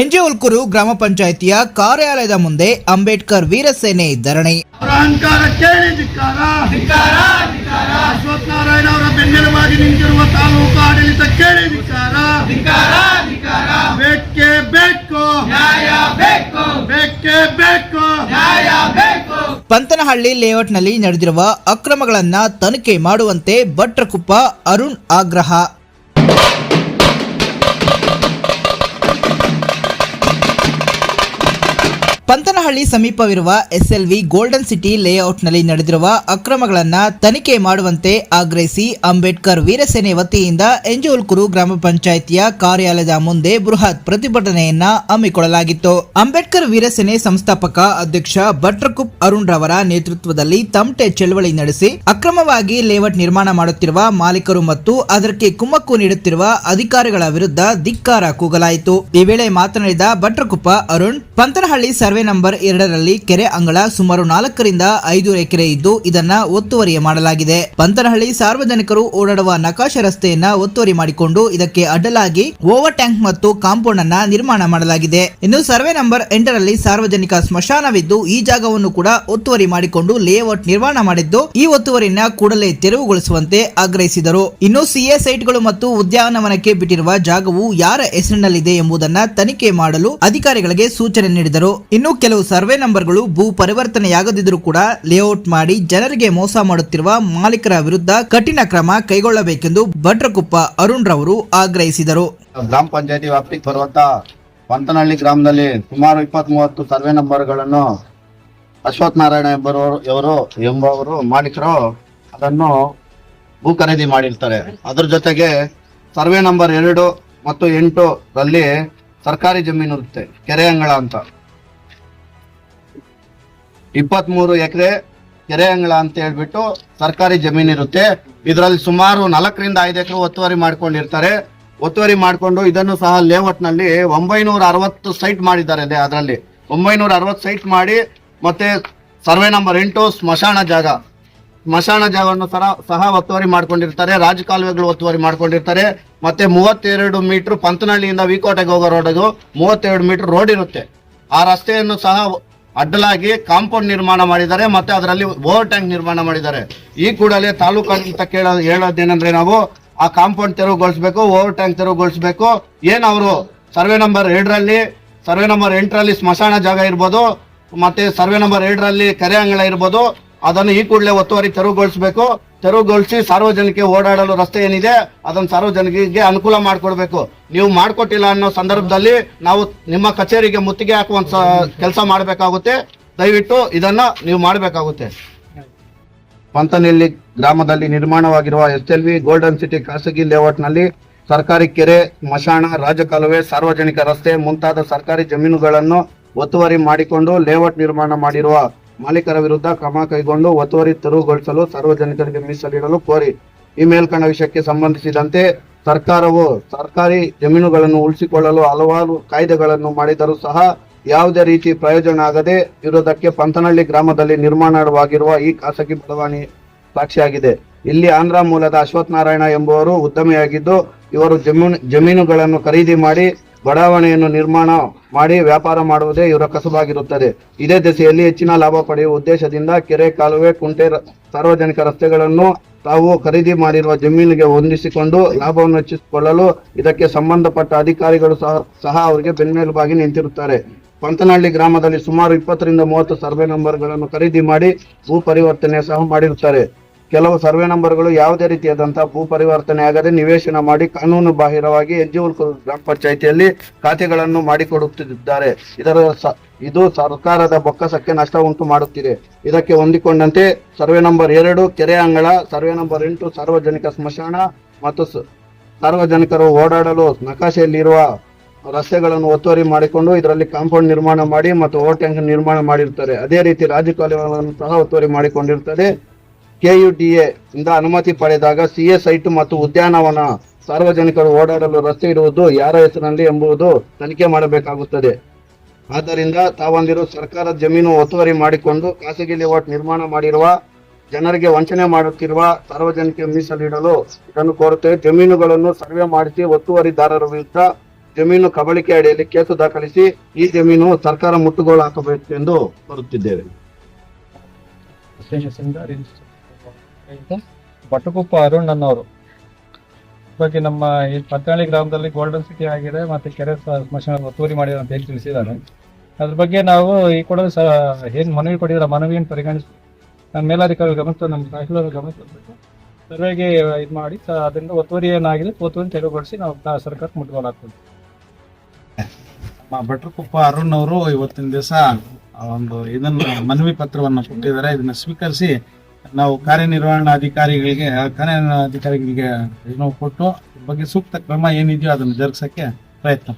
NJ ಉಲ್ಕೂರು ಗ್ರಾಮ ಪಂಚಾಯಿತಿಯ ಕಾರ್ಯಾಲಯದ ಮುಂದೆ ಅಂಬೇಡ್ಕರ್ ವೀರಸೇನೆ ಧರಣಿ. ಅಹಂಕಾರ ಕೇಳಿ ಧಿಕ್ಕಾರ. ಅಶ್ವಥ್ ನಾರಾಯಣ ಅವರ ಬೆನ್ನೆಲುಬಾಗಿ ನಿಂತಿರುವ ತಾಲೂಕು ಆಡಳಿತ ಕೇಳಿ ಧಿಕ್ಕಾರ. ಬೇಕೇ ಬೇಕು. ಬೇಕೇ. ಬೇಕು. ಪಂತನಹಳ್ಳಿ ಲೇಔಟ್ನಲ್ಲಿ ನಡೆದಿರುವ ಅಕ್ರಮಗಳನ್ನ ತನಿಖೆ ಮಾಡುವಂತೆ ಭಟ್ರಕುಪ್ಪ ಅರುಣ್ ಆಗ್ರಹ. ಪಂತನಹಳ್ಳಿ ಸಮೀಪವಿರುವ ಎಸ್ಎಲ್ವಿ ಗೋಲ್ಡನ್ ಸಿಟಿ ಲೇಔಟ್ನಲ್ಲಿ ನಡೆದಿರುವ ಅಕ್ರಮಗಳನ್ನು ತನಿಖೆ ಮಾಡುವಂತೆ ಆಗ್ರಹಿಸಿ ಅಂಬೇಡ್ಕರ್ ವೀರಸೇನೆ ವತಿಯಿಂದ ಎಂಜೋಲ್ಕುರು ಗ್ರಾಮ ಪಂಚಾಯಿತಿಯ ಕಾರ್ಯಾಲಯದ ಮುಂದೆ ಬೃಹತ್ ಪ್ರತಿಭಟನೆಯನ್ನ ಹಮ್ಮಿಕೊಳ್ಳಲಾಗಿತ್ತು. ಅಂಬೇಡ್ಕರ್ ವೀರಸೇನೆ ಸಂಸ್ಥಾಪಕ ಅಧ್ಯಕ್ಷ ಭಟ್ರಕುಪ್ ಅರುಣ್ ರವರ ನೇತೃತ್ವದಲ್ಲಿ ತಮಟೆ ಚಳವಳಿ ನಡೆಸಿ ಅಕ್ರಮವಾಗಿ ಲೇಔಟ್ ನಿರ್ಮಾಣ ಮಾಡುತ್ತಿರುವ ಮಾಲೀಕರು ಮತ್ತು ಅದಕ್ಕೆ ಕುಮ್ಮಕ್ಕು ನೀಡುತ್ತಿರುವ ಅಧಿಕಾರಿಗಳ ವಿರುದ್ಧ ಧಿಕ್ಕಾರ ಕೂಗಲಾಯಿತು. ಈ ವೇಳೆ ಮಾತನಾಡಿದ ಭಟ್ರಕುಪ್ಪ ಅರುಣ್ ಪಂತನಹಳ್ಳಿ ಸರ್ವೆ ನಂಬರ್ ಎರಡರಲ್ಲಿ ಕೆರೆ ಅಂಗಳ ಸುಮಾರು ನಾಲ್ಕರಿಂದ ಐದು ಎಕರೆ ಇದ್ದು ಇದನ್ನ ಒತ್ತುವರಿ ಮಾಡಲಾಗಿದೆ. ಪಂತನಹಳ್ಳಿ ಸಾರ್ವಜನಿಕರು ಓಡಾಡುವ ನಕಾಶ ರಸ್ತೆಯನ್ನ ಒತ್ತುವರಿ ಮಾಡಿಕೊಂಡು ಇದಕ್ಕೆ ಅಡ್ಡಲಾಗಿ ಓವರ್ ಟ್ಯಾಂಕ್ ಮತ್ತು ಕಾಂಪೌಂಡ್ ಅನ್ನ ನಿರ್ಮಾಣ ಮಾಡಲಾಗಿದೆ. ಇನ್ನು ಸರ್ವೆ ನಂಬರ್ ಎಂಟರಲ್ಲಿ ಸಾರ್ವಜನಿಕ ಸ್ಮಶಾನವಿದ್ದು ಈ ಜಾಗವನ್ನು ಕೂಡ ಒತ್ತುವರಿ ಮಾಡಿಕೊಂಡು ಲೇಔಟ್ ನಿರ್ಮಾಣ ಮಾಡಿದ್ದು ಈ ಒತ್ತುವರಿಯನ್ನ ಕೂಡಲೇ ತೆರವುಗೊಳಿಸುವಂತೆ ಆಗ್ರಹಿಸಿದರು. ಇನ್ನು ಸಿಎ ಸೈಟ್ಗಳು ಮತ್ತು ಉದ್ಯಾನವನಕ್ಕೆ ಬಿಟ್ಟಿರುವ ಜಾಗವು ಯಾರ ಹೆಸರಿನಲ್ಲಿದೆ ಎಂಬುದನ್ನ ತನಿಖೆ ಮಾಡಲು ಅಧಿಕಾರಿಗಳಿಗೆ ಸೂಚನೆ ನೀಡಿದರು. ಇನ್ನು ಕೆಲವು ಸರ್ವೆ ನಂಬರ್ಗಳು ಭೂ ಪರಿವರ್ತನೆಯಾಗದಿದ್ದರೂ ಕೂಡ ಲೇಔಟ್ ಮಾಡಿ ಜನರಿಗೆ ಮೋಸ ಮಾಡುತ್ತಿರುವ ಮಾಲೀಕರ ವಿರುದ್ಧ ಕಠಿಣ ಕ್ರಮ ಕೈಗೊಳ್ಳಬೇಕೆಂದು ಭಟ್ರಕುಪ್ಪ ಅರುಣ್ ರವರು ಆಗ್ರಹಿಸಿದರು. ಗ್ರಾಮ ಪಂಚಾಯತಿ ವ್ಯಾಪ್ತಿಗೆ ಬರುವಂತ ಪಂತನಹಳ್ಳಿ ಗ್ರಾಮದಲ್ಲಿ ಸುಮಾರು ಇಪ್ಪತ್ತ್ ಮೂವತ್ತು ಸರ್ವೆ ನಂಬರ್ಗಳನ್ನು ಅಶ್ವಥ್ ನಾರಾಯಣ ಎಂಬವರು ಎಂಬುವರು ಮಾಲೀಕರು ಅದನ್ನು ಭೂ ಖರೀದಿ ಮಾಡಿರ್ತಾರೆ. ಅದ್ರ ಜೊತೆಗೆ ಸರ್ವೆ ನಂಬರ್ ಎರಡು ಮತ್ತು ಎಂಟು ರಲ್ಲಿ ಸರ್ಕಾರಿ ಜಮೀನು ಇರುತ್ತೆ, ಕೆರೆ ಅಂಗಳ ಅಂತ. ಇಪ್ಪತ್ತ್ ಮೂರು ಎಕರೆ ಕೆರೆ ಅಂಗಳ ಅಂತ ಹೇಳ್ಬಿಟ್ಟು ಸರ್ಕಾರಿ ಜಮೀನು ಇರುತ್ತೆ. ಇದರಲ್ಲಿ ಸುಮಾರು ನಾಲ್ಕರಿಂದ ಐದು ಎಕರೆ ಒತ್ತುವರಿ ಮಾಡ್ಕೊಂಡಿರ್ತಾರೆ. ಒತ್ತುವರಿ ಮಾಡಿಕೊಂಡು ಇದನ್ನು ಸಹ ಲೇಔಟ್ನಲ್ಲಿ ಒಂಬೈನೂರ ಅರವತ್ತು ಸೈಟ್ ಮಾಡಿದ್ದಾರೆ ಅದೇ ಅದರಲ್ಲಿ. ಒಂಬೈನೂರ ಅರವತ್ತು ಸೈಟ್ ಮಾಡಿ ಮತ್ತೆ ಸರ್ವೆ ನಂಬರ್ ಎಂಟು, ಸ್ಮಶಾನ ಜಾಗ. ಸ್ಮಶಾನ ಜಾಗವನ್ನು ಸಹ ಸಹ ಒತ್ತುವರಿ ಮಾಡ್ಕೊಂಡಿರ್ತಾರೆ, ರಾಜಕಾಲುವೆಗಳು ಒತ್ತುವರಿ ಮಾಡ್ಕೊಂಡಿರ್ತಾರೆ. ಮತ್ತೆ ಮೂವತ್ತೆರಡು ಮೀಟರ್ ಪಂತನಹಳ್ಳಿಯಿಂದ ವಿಕೋಟೆಗೆ ಹೋಗೋ ರೋಡಿಗೂ ಮೂವತ್ತೆರಡು ಮೀಟರ್ ರೋಡ್ ಇರುತ್ತೆ. ಆ ರಸ್ತೆಯನ್ನು ಸಹ ಅಡ್ಡಲಾಗಿ ಕಾಂಪೌಂಡ್ ನಿರ್ಮಾಣ ಮಾಡಿದ್ದಾರೆ, ಮತ್ತೆ ಅದರಲ್ಲಿ ಓವರ್ ಟ್ಯಾಂಕ್ ನಿರ್ಮಾಣ ಮಾಡಿದ್ದಾರೆ. ಈ ಕೂಡಲೇ ತಾಲೂಕಾಡಳಿತ ಕೇಳ ಹೇಳೋದೇನಂದ್ರೆ ನಾವು ಆ ಕಾಂಪೌಂಡ್ ತೆರವುಗೊಳಿಸಬೇಕು, ಓವರ್ ಟ್ಯಾಂಕ್ ತೆರವುಗೊಳಿಸಬೇಕು. ಏನು ಅವರು ಸರ್ವೆ ನಂಬರ್ ಎರಡರಲ್ಲಿ, ಸರ್ವೆ ನಂಬರ್ ಎಂಟರಲ್ಲಿ ಸ್ಮಶಾನ ಜಾಗ ಇರ್ಬೋದು, ಮತ್ತೆ ಸರ್ವೆ ನಂಬರ್ ಎರಡರಲ್ಲಿ ಕೆರೆ ಅಂಗಳ ಇರ್ಬೋದು ಅದನ್ನು ಈ ಕೂಡಲೇ ಒತ್ತುವರಿ ತೆರವುಗೊಳಿಸಬೇಕು. ತೆರವುಗೊಳಿಸಿ ಸಾರ್ವಜನಿಕ ಓಡಾಡಲು ರಸ್ತೆ ಏನಿದೆ, ಅದನ್ನು ಸಾರ್ವಜನಿಕರಿಗೆ ಅನುಕೂಲ ಮಾಡಿಕೊಡ್ಬೇಕು. ನೀವು ಮಾಡಿಕೊಟ್ಟಿಲ್ಲ ಅನ್ನೋ ಸಂದರ್ಭದಲ್ಲಿ ನಾವು ನಿಮ್ಮ ಕಚೇರಿಗೆ ಮುತ್ತಿಗೆ ಹಾಕುವಂತ ಕೆಲಸ ಮಾಡಬೇಕಾಗುತ್ತೆ. ದಯವಿಟ್ಟು ಇದನ್ನ ನೀವು ಮಾಡಬೇಕಾಗುತ್ತೆ. ಪಂತನಹಳ್ಳಿ ಗ್ರಾಮದಲ್ಲಿ ನಿರ್ಮಾಣವಾಗಿರುವ S L V golden city ಖಾಸಗಿ ಲೇಔಟ್ನಲ್ಲಿ ಸರ್ಕಾರಿ ಕೆರೆ, ಮಶಾಣ, ರಾಜಕಾಲುವೆ, ಸಾರ್ವಜನಿಕ ರಸ್ತೆ ಮುಂತಾದ ಸರ್ಕಾರಿ ಜಮೀನುಗಳನ್ನು ಒತ್ತುವರಿ ಮಾಡಿಕೊಂಡು ಲೇಔಟ್ ನಿರ್ಮಾಣ ಮಾಡಿರುವ ಮಾಲೀಕರ ವಿರುದ್ಧ ಕ್ರಮ ಕೈಗೊಂಡು ಒತ್ತುವರಿ ತೆರವುಗೊಳಿಸಲು ಸಾರ್ವಜನಿಕರಿಗೆ ಮೀಸಲಿಡಲು ಕೋರಿ ಈ ಮೇಲ್ಕಂಡ ವಿಷಯಕ್ಕೆ ಸಂಬಂಧಿಸಿದಂತೆ ಸರ್ಕಾರವು ಸರ್ಕಾರಿ ಜಮೀನುಗಳನ್ನು ಉಳಿಸಿಕೊಳ್ಳಲು ಹಲವಾರು ಕಾಯ್ದೆಗಳನ್ನು ಮಾಡಿದರೂ ಸಹ ಯಾವುದೇ ರೀತಿ ಪ್ರಯೋಜನ ಆಗದೆ ಇರುವುದಕ್ಕೆ ಪಂತನಹಳ್ಳಿ ಗ್ರಾಮದಲ್ಲಿ ನಿರ್ಮಾಣವಾಗಿರುವ ಈ ಖಾಸಗಿ ಬೆಳವಣಿ ಸಾಕ್ಷಿಯಾಗಿದೆ. ಇಲ್ಲಿ ಆಂಧ್ರ ಮೂಲದ ಅಶ್ವಥ್ ನಾರಾಯಣ ಎಂಬುವರು ಉದ್ದಮಿಯಾಗಿದ್ದು ಇವರು ಜಮೀನು, ಜಮೀನುಗಳನ್ನು ಖರೀದಿ ಮಾಡಿ ಬಡಾವಣೆಯನ್ನು ನಿರ್ಮಾಣ ಮಾಡಿ ವ್ಯಾಪಾರ ಮಾಡುವುದೇ ಇವರ ಕಸುಬಾಗಿರುತ್ತದೆ. ಇದೇ ದಿಸೆಯಲ್ಲಿ ಹೆಚ್ಚಿನ ಲಾಭ ಪಡೆಯುವ ಉದ್ದೇಶದಿಂದ ಕೆರೆ ಕಾಲುವೆ, ಕುಂಟೆ ಸಾರ್ವಜನಿಕ ರಸ್ತೆಗಳನ್ನು ತಾವು ಖರೀದಿ ಮಾಡಿರುವ ಜಮೀನಿಗೆ ಹೊಂದಿಸಿಕೊಂಡು ಲಾಭವನ್ನು ಹೆಚ್ಚಿಸಿಕೊಳ್ಳಲು ಇದಕ್ಕೆ ಸಂಬಂಧಪಟ್ಟ ಅಧಿಕಾರಿಗಳು ಸಹ ಸಹ ಅವರಿಗೆ ಬೆನ್ನೆಲುಬಾಗಿ ನಿಂತಿರುತ್ತಾರೆ. ಪಂತನಹಳ್ಳಿ ಗ್ರಾಮದಲ್ಲಿ ಸುಮಾರು ಇಪ್ಪತ್ತರಿಂದ ಮೂವತ್ತು ಸರ್ವೆ ನಂಬರ್ಗಳನ್ನು ಖರೀದಿ ಮಾಡಿ ಭೂ ಪರಿವರ್ತನೆ ಸಹ ಮಾಡಿರುತ್ತಾರೆ. ಕೆಲವು ಸರ್ವೆ ನಂಬರ್ಗಳು ಯಾವುದೇ ರೀತಿಯಾದಂತಹ ಭೂ ಪರಿವರ್ತನೆ ಆಗದೆ ನಿವೇಶನ ಮಾಡಿ ಕಾನೂನು ಬಾಹಿರವಾಗಿ ಹೆಜ್ಜೆಹುಲ್ಕೂರು ಗ್ರಾಮ ಪಂಚಾಯಿತಿಯಲ್ಲಿ ಖಾತೆಗಳನ್ನು ಮಾಡಿಕೊಡುತ್ತಿದ್ದಾರೆ. ಇದರ ಇದು ಸರ್ಕಾರದ ಬೊಕ್ಕಸಕ್ಕೆ ನಷ್ಟ ಉಂಟು ಮಾಡುತ್ತಿದೆ. ಇದಕ್ಕೆ ಹೊಂದಿಕೊಂಡಂತೆ ಸರ್ವೆ ನಂಬರ್ ಎರಡು ಕೆರೆ ಅಂಗಳ, ಸರ್ವೆ ನಂಬರ್ ಎಂಟು ಸಾರ್ವಜನಿಕ ಸ್ಮಶಾನ ಮತ್ತು ಸಾರ್ವಜನಿಕರು ಓಡಾಡಲು ನಕಾಶೆಯಲ್ಲಿರುವ ರಸ್ತೆಗಳನ್ನು ಒತ್ತುವರಿ ಮಾಡಿಕೊಂಡು ಇದರಲ್ಲಿ ಕಾಂಪೌಂಡ್ ನಿರ್ಮಾಣ ಮಾಡಿ ಮತ್ತು ಓವರ್ ಟ್ಯಾಂಕ್ ನಿರ್ಮಾಣ ಮಾಡಿರುತ್ತಾರೆ. ಅದೇ ರೀತಿ ರಾಜಕಾಲುವೆಗಳನ್ನು ಸಹ ಒತ್ತುವರಿ ಮಾಡಿಕೊಂಡಿರುತ್ತದೆ. ಕೆಯುಟಿಎ ಇಂದ ಅನುಮತಿ ಪಡೆದಾಗ ಸಿಎ ಸೈಟ್ ಮತ್ತು ಉದ್ಯಾನವನ ಸಾರ್ವಜನಿಕರು ಓಡಾಡಲು ರಸ್ತೆ ಇಡುವುದು ಯಾರ ಹೆಸರಿನಲ್ಲಿ ಎಂಬುದು ತನಿಖೆ ಮಾಡಬೇಕಾಗುತ್ತದೆ. ಆದ್ದರಿಂದ ತಾವಂದಿರು ಸರ್ಕಾರದ ಜಮೀನು ಒತ್ತುವರಿ ಮಾಡಿಕೊಂಡು ಖಾಸಗಿ ಲೇಔಟ್ ನಿರ್ಮಾಣ ಮಾಡಿರುವ, ಜನರಿಗೆ ವಂಚನೆ ಮಾಡುತ್ತಿರುವ ಸಾರ್ವಜನಿಕ ಮೀಸಲಿಡಲು ಇದನ್ನು ಕೋರುತ್ತೇವೆ. ಜಮೀನುಗಳನ್ನು ಸರ್ವೆ ಮಾಡಿಸಿ ಒತ್ತುವರಿದಾರರ ವಿರುದ್ಧ ಜಮೀನು ಕಬಳಿಕೆ ಅಡಿಯಲ್ಲಿ ಕೇಸು ದಾಖಲಿಸಿ ಈ ಜಮೀನು ಸರ್ಕಾರ ಮುಟ್ಟುಗೋಲು ಹಾಕಬೇಕು ಎಂದು ಬರುತ್ತಿದ್ದೇವೆ ಬಟ್ಟಗುಪ್ಪ ಅರುಣ್ ಅನ್ನೋರು. ಬಗ್ಗೆ ನಮ್ಮ ಈ ಪತ್ನಾಳಿ ಗ್ರಾಮದಲ್ಲಿ ಗೋಲ್ಡನ್ ಸಿಟಿ ಆಗಿದೆ, ಮತ್ತೆ ಕೆರೆ ಸ್ಮಶಾನ ಒತ್ತುವರಿ ಮಾಡಿದ್ದಾರೆ ಅಂತ ಹೇಳಿ ತಿಳಿಸಿದ್ದಾರೆ. ಅದ್ರ ಬಗ್ಗೆ ನಾವು ಈ ಕೂಡ ಸ, ಏನ್ ಮನವಿ ಕೊಟ್ಟಿದ್ದಾರೆ? ಮನವಿಯನ್ನು ಪರಿಗಣಿಸಿ ನಮ್ಮ ಮೇಲಾಧಿಕಾರಿ ಗಮನಿಸ ನಮ್ಮ ತಹಶೀಲ್ದಾರ್ ಗಮನಿಸಬೇಕು ಸರ್ವೆಗೆ ಇದು ಮಾಡಿ ಸ- ಅದರಿಂದ ಒತ್ತುವರಿ ಏನಾಗಿದೆ ಒತ್ತುವರಿ ತೆರವುಗೊಳಿಸಿ ನಾವು ಸರ್ಕಾರಕ್ಕೆ ಮುಟ್ಗೋಲ್ ನಮ್ಮ ಭಟ್ರಕೊಪ್ಪ ಅರುಣ್ ಅವರು ಇವತ್ತಿನ ದಿವಸ ಒಂದು ಇದನ್ನ ಮನವಿ ಪತ್ರವನ್ನು ಕೊಟ್ಟಿದ್ದಾರೆ. ಇದನ್ನ ಸ್ವೀಕರಿಸಿ ನಾವು ಕಾರ್ಯನಿರ್ವಹಣಾಧಿಕಾರಿಗಳಿಗೆ ಕಾರ್ಯನಿರ್ವಹಣಾಧಿಕಾರಿಗಳಿಗೆ ನಾವು ಕೊಟ್ಟು ಬಗ್ಗೆ ಸೂಕ್ತ ಕ್ರಮ ಏನಿದೆಯೋ ಅದನ್ನು ಜರುಗಿಸೋಕ್ಕೆ ಪ್ರಯತ್ನ